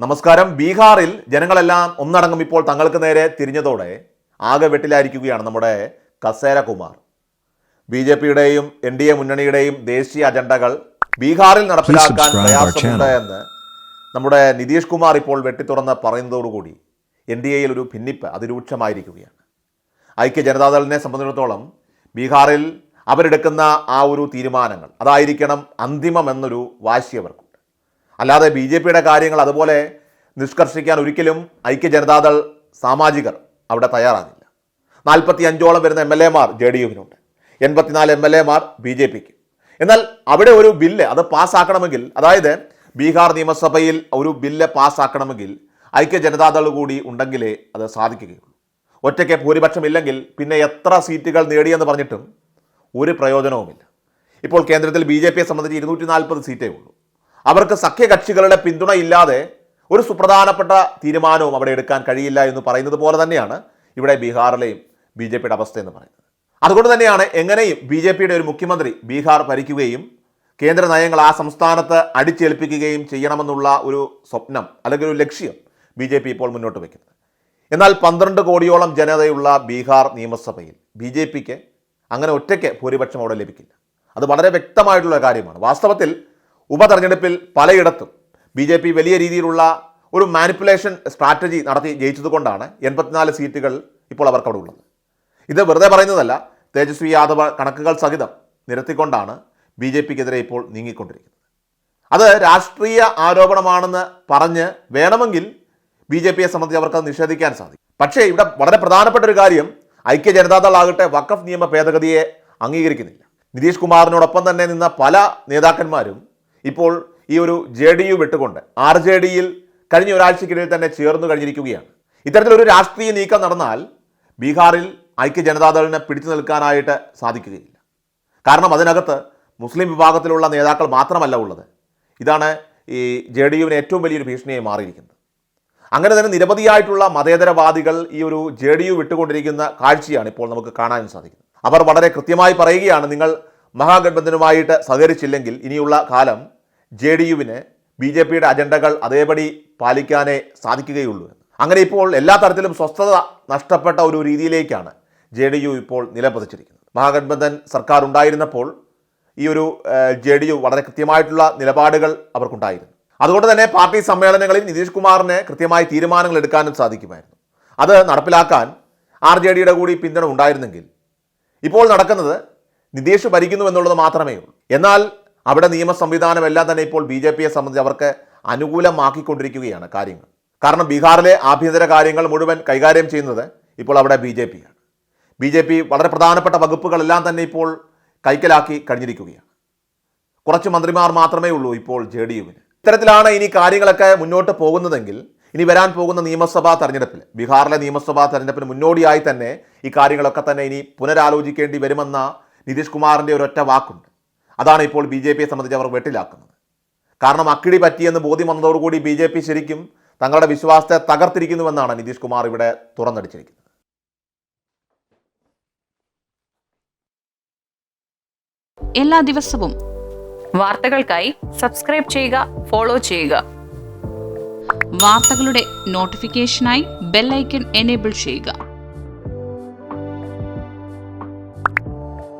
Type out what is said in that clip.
നമസ്കാരം. ബീഹാറിൽ ജനങ്ങളെല്ലാം ഒന്നടങ്കം ഇപ്പോൾ തങ്ങൾക്ക് നേരെ തിരിഞ്ഞതോടെ ആകെ വെട്ടിലായിരിക്കുകയാണ് നമ്മുടെ കസേര കുമാർ ബി ജെ പിയുടെയും എൻ ഡി എ മുന്നണിയുടെയും ദേശീയ അജണ്ടകൾ ബീഹാറിൽ നടപ്പിലാക്കാൻ പ്രയാസമുണ്ട് എന്ന് നമ്മുടെ നിതീഷ് കുമാർ ഇപ്പോൾ വെട്ടിത്തുറന്ന് പറയുന്നതോടുകൂടി എൻ ഡി എയിൽ ഒരു ഭിന്നിപ്പ് അതിരൂക്ഷമായിരിക്കുകയാണ്. ഐക്യ ജനതാദളിനെ സംബന്ധിച്ചിടത്തോളം ബീഹാറിൽ അവരെടുക്കുന്ന ആ ഒരു തീരുമാനങ്ങൾ അതായിരിക്കണം അന്തിമം എന്നൊരു വാശി അല്ലാതെ ബി ജെ പിയുടെ കാര്യങ്ങൾ അതുപോലെ നിഷ്കർഷിക്കാൻ ഒരിക്കലും ഐക്യ ജനതാദൾ സാമാജികർ അവിടെ തയ്യാറാകില്ല നാൽപ്പത്തി അഞ്ചോളം വരുന്ന എം എൽ എമാർ ജെ ഡി യുവിനുണ്ട്. എൺപത്തിനാല് എം എൽ എമാർ ബി ജെ പിക്ക്. എന്നാൽ അവിടെ ഒരു ബില്ല് അത് പാസ്സാക്കണമെങ്കിൽ അതായത് ബീഹാർ നിയമസഭയിൽ ഒരു ബില്ല് പാസ്സാക്കണമെങ്കിൽ ഐക്യ ജനതാദൾ കൂടി ഉണ്ടെങ്കിലേ അത് സാധിക്കുകയുള്ളൂ. ഒറ്റയ്ക്ക് ഭൂരിപക്ഷമില്ലെങ്കിൽ പിന്നെ എത്ര സീറ്റുകൾ നേടിയെന്ന് പറഞ്ഞിട്ടും ഒരു പ്രയോജനവുമില്ല. ഇപ്പോൾ കേന്ദ്രത്തിൽ ബി ജെ പിയെ സംബന്ധിച്ച് ഇരുന്നൂറ്റി നാൽപ്പത് സീറ്റേ ഉള്ളൂ. അവർക്ക് സഖ്യകക്ഷികളുടെ പിന്തുണ ഇല്ലാതെ ഒരു സുപ്രധാനപ്പെട്ട തീരുമാനവും അവിടെ എടുക്കാൻ കഴിയില്ല എന്ന് പറയുന്നത് പോലെ തന്നെയാണ് ഇവിടെ ബീഹാറിലെയും ബി ജെ പിയുടെ അവസ്ഥ എന്ന് പറയുന്നത്. അതുകൊണ്ട് തന്നെയാണ് എങ്ങനെയും ബി ജെ പിയുടെ ഒരു മുഖ്യമന്ത്രി ബീഹാർ ഭരിക്കുകയും കേന്ദ്ര നയങ്ങൾ ആ സംസ്ഥാനത്ത് അടിച്ചേൽപ്പിക്കുകയും ചെയ്യണമെന്നുള്ള ഒരു സ്വപ്നം അല്ലെങ്കിൽ ഒരു ലക്ഷ്യം ബി ജെ പി ഇപ്പോൾ മുന്നോട്ട് വയ്ക്കുന്നത് എന്നാൽ പന്ത്രണ്ട് കോടിയോളം ജനതയുള്ള ബീഹാർ നിയമസഭയിൽ ബി ജെ പിക്ക് അങ്ങനെ ഒറ്റയ്ക്ക് ഭൂരിപക്ഷം അവിടെ ലഭിക്കില്ല. അത് വളരെ വ്യക്തമായിട്ടുള്ള കാര്യമാണ്. വാസ്തവത്തിൽ ഉപതെരഞ്ഞെടുപ്പിൽ പലയിടത്തും ബി ജെ പി വലിയ രീതിയിലുള്ള ഒരു മാനിപ്പുലേഷൻ സ്ട്രാറ്റജി നടത്തി ജയിച്ചതുകൊണ്ടാണ് എൺപത്തിനാല് സീറ്റുകൾ ഇപ്പോൾ അവർക്ക് അവിടെ ഉള്ളത് ഇത് വെറുതെ പറയുന്നതല്ല തേജസ്വി യാദവ് കണക്കുകൾ സഹിതം നിരത്തിക്കൊണ്ടാണ് ബി ജെ പിക്കെതിരെ ഇപ്പോൾ നീങ്ങിക്കൊണ്ടിരിക്കുന്നത്. അത് രാഷ്ട്രീയ ആരോപണമാണെന്ന് പറഞ്ഞ് വേണമെങ്കിൽ ബി ജെ പിയെ സംബന്ധിച്ച് അവർക്ക് നിഷേധിക്കാൻ സാധിക്കും. പക്ഷേ ഇവിടെ വളരെ പ്രധാനപ്പെട്ട ഒരു കാര്യം ഐക്യ ജനതാദൾ ആകട്ടെ വഖഫ് നിയമ ഭേദഗതിയെ അംഗീകരിക്കുന്നില്ല. നിതീഷ് കുമാറിനോടൊപ്പം തന്നെ നിന്ന പല നേതാക്കന്മാരും ഇപ്പോൾ ഈ ഒരു ജെ ഡി യു വിട്ടുകൊണ്ട് ആർ ജെ ഡിയിൽ കഴിഞ്ഞ ഒരാഴ്ചക്കിടയിൽ തന്നെ ചേർന്നു കഴിഞ്ഞിരിക്കുകയാണ്. ഇത്തരത്തിലൊരു രാഷ്ട്രീയ നീക്കം നടന്നാൽ ബീഹാറിൽ ഐക്യ ജനതാദളിനെ പിടിച്ചു നിൽക്കാനായിട്ട് സാധിക്കുകയില്ല. കാരണം അതിനകത്ത് മുസ്ലിം വിഭാഗത്തിലുള്ള നേതാക്കൾ മാത്രമല്ല ഉള്ളത്. ഇതാണ് ഈ ജെ ഡി യുവിന് ഏറ്റവും വലിയൊരു ഭീഷണിയായി മാറിയിരിക്കുന്നത്. അങ്ങനെ തന്നെ നിരവധിയായിട്ടുള്ള മതേതരവാദികൾ ഈ ഒരു ജെ ഡി യു വിട്ടുകൊണ്ടിരിക്കുന്ന കാഴ്ചയാണ് ഇപ്പോൾ നമുക്ക് കാണാൻ സാധിക്കുന്നത്. അവർ വളരെ കൃത്യമായി പറയുകയാണ് നിങ്ങൾ മഹാഗഠബന്ധനുമായിട്ട് സഹകരിച്ചില്ലെങ്കിൽ ഇനിയുള്ള കാലം ജെ ഡി യുവിന് ബി ജെ പിയുടെ അജണ്ടകൾ അതേപടി പാലിക്കാനേ സാധിക്കുകയുള്ളൂ. അങ്ങനെ ഇപ്പോൾ എല്ലാ തരത്തിലും സ്വസ്ഥത നഷ്ടപ്പെട്ട ഒരു രീതിയിലേക്കാണ് ജെ ഡി യു ഇപ്പോൾ നിലപതിച്ചിരിക്കുന്നത്. മഹാഗഠബന്ധൻ സർക്കാർ ഉണ്ടായിരുന്നപ്പോൾ ഈ ഒരു ജെ ഡി യു വളരെ കൃത്യമായിട്ടുള്ള നിലപാടുകൾ അവർക്കുണ്ടായിരുന്നു. അതുകൊണ്ട് തന്നെ പാർട്ടി സമ്മേളനങ്ങളിൽ നിതീഷ് കുമാറിന് കൃത്യമായ തീരുമാനങ്ങൾ എടുക്കാനും സാധിക്കുമായിരുന്നു. അത് നടപ്പിലാക്കാൻ ആർ ജെ ഡിയുടെ കൂടി പിന്തുണ ഉണ്ടായിരുന്നെങ്കിൽ ഇപ്പോൾ നടക്കുന്നത് നിതീഷ് ഭരിക്കുന്നു എന്നുള്ളത് മാത്രമേ ഉള്ളൂ. എന്നാൽ അവിടെ നിയമ സംവിധാനം എല്ലാം തന്നെ ഇപ്പോൾ ബി ജെ പിയെ സംബന്ധിച്ച് അവർക്ക് അനുകൂലമാക്കിക്കൊണ്ടിരിക്കുകയാണ് കാര്യങ്ങൾ. കാരണം ബീഹാറിലെ ആഭ്യന്തര കാര്യങ്ങൾ മുഴുവൻ കൈകാര്യം ചെയ്യുന്നത് ഇപ്പോൾ അവിടെ ബി ജെ പിയാണ്. ബി ജെ പി വളരെ പ്രധാനപ്പെട്ട വകുപ്പുകളെല്ലാം തന്നെ ഇപ്പോൾ കൈക്കലാക്കി കഴിഞ്ഞിരിക്കുകയാണ്. കുറച്ച് മന്ത്രിമാർ മാത്രമേ ഉള്ളൂ ഇപ്പോൾ ജെ ഡി യുവിന്. ഇത്തരത്തിലാണ് ഇനി കാര്യങ്ങളൊക്കെ മുന്നോട്ട് പോകുന്നതെങ്കിൽ ഇനി വരാൻ പോകുന്ന നിയമസഭാ തെരഞ്ഞെടുപ്പിൽ ബീഹാറിലെ നിയമസഭാ തെരഞ്ഞെടുപ്പിന് മുന്നോടിയായി തന്നെ ഈ കാര്യങ്ങളൊക്കെ തന്നെ ഇനി പുനരാലോചിക്കേണ്ടി വരുമെന്ന നിതീഷ് കുമാറിന്റെ ഒരൊറ്റ വാക്കുണ്ട്. അതാണ് ഇപ്പോൾ ബി ജെ പിയെ സംബന്ധിച്ച് അവർ വെട്ടിലാക്കുന്നത്. കാരണം അക്കിടി പറ്റിയെന്ന് ബോധ്യം വന്നതോടുകൂടി ബി ജെ പി ശരിക്കും തങ്ങളുടെ വിശ്വാസത്തെ തകർത്തിരിക്കുന്നുവെന്നാണ് നിതീഷ് കുമാർ ഇവിടെ തുറന്നടിച്ചിരിക്കുന്നത്. എല്ലാ ദിവസവും വാർത്തകൾക്കായി സബ്സ്ക്രൈബ് ചെയ്യുക ഫോളോ ചെയ്യുക. വാർത്തകളുടെ നോട്ടിഫിക്കേഷനായി ബെല്ലൈക്കൺ എനേബിൾ ചെയ്യുക.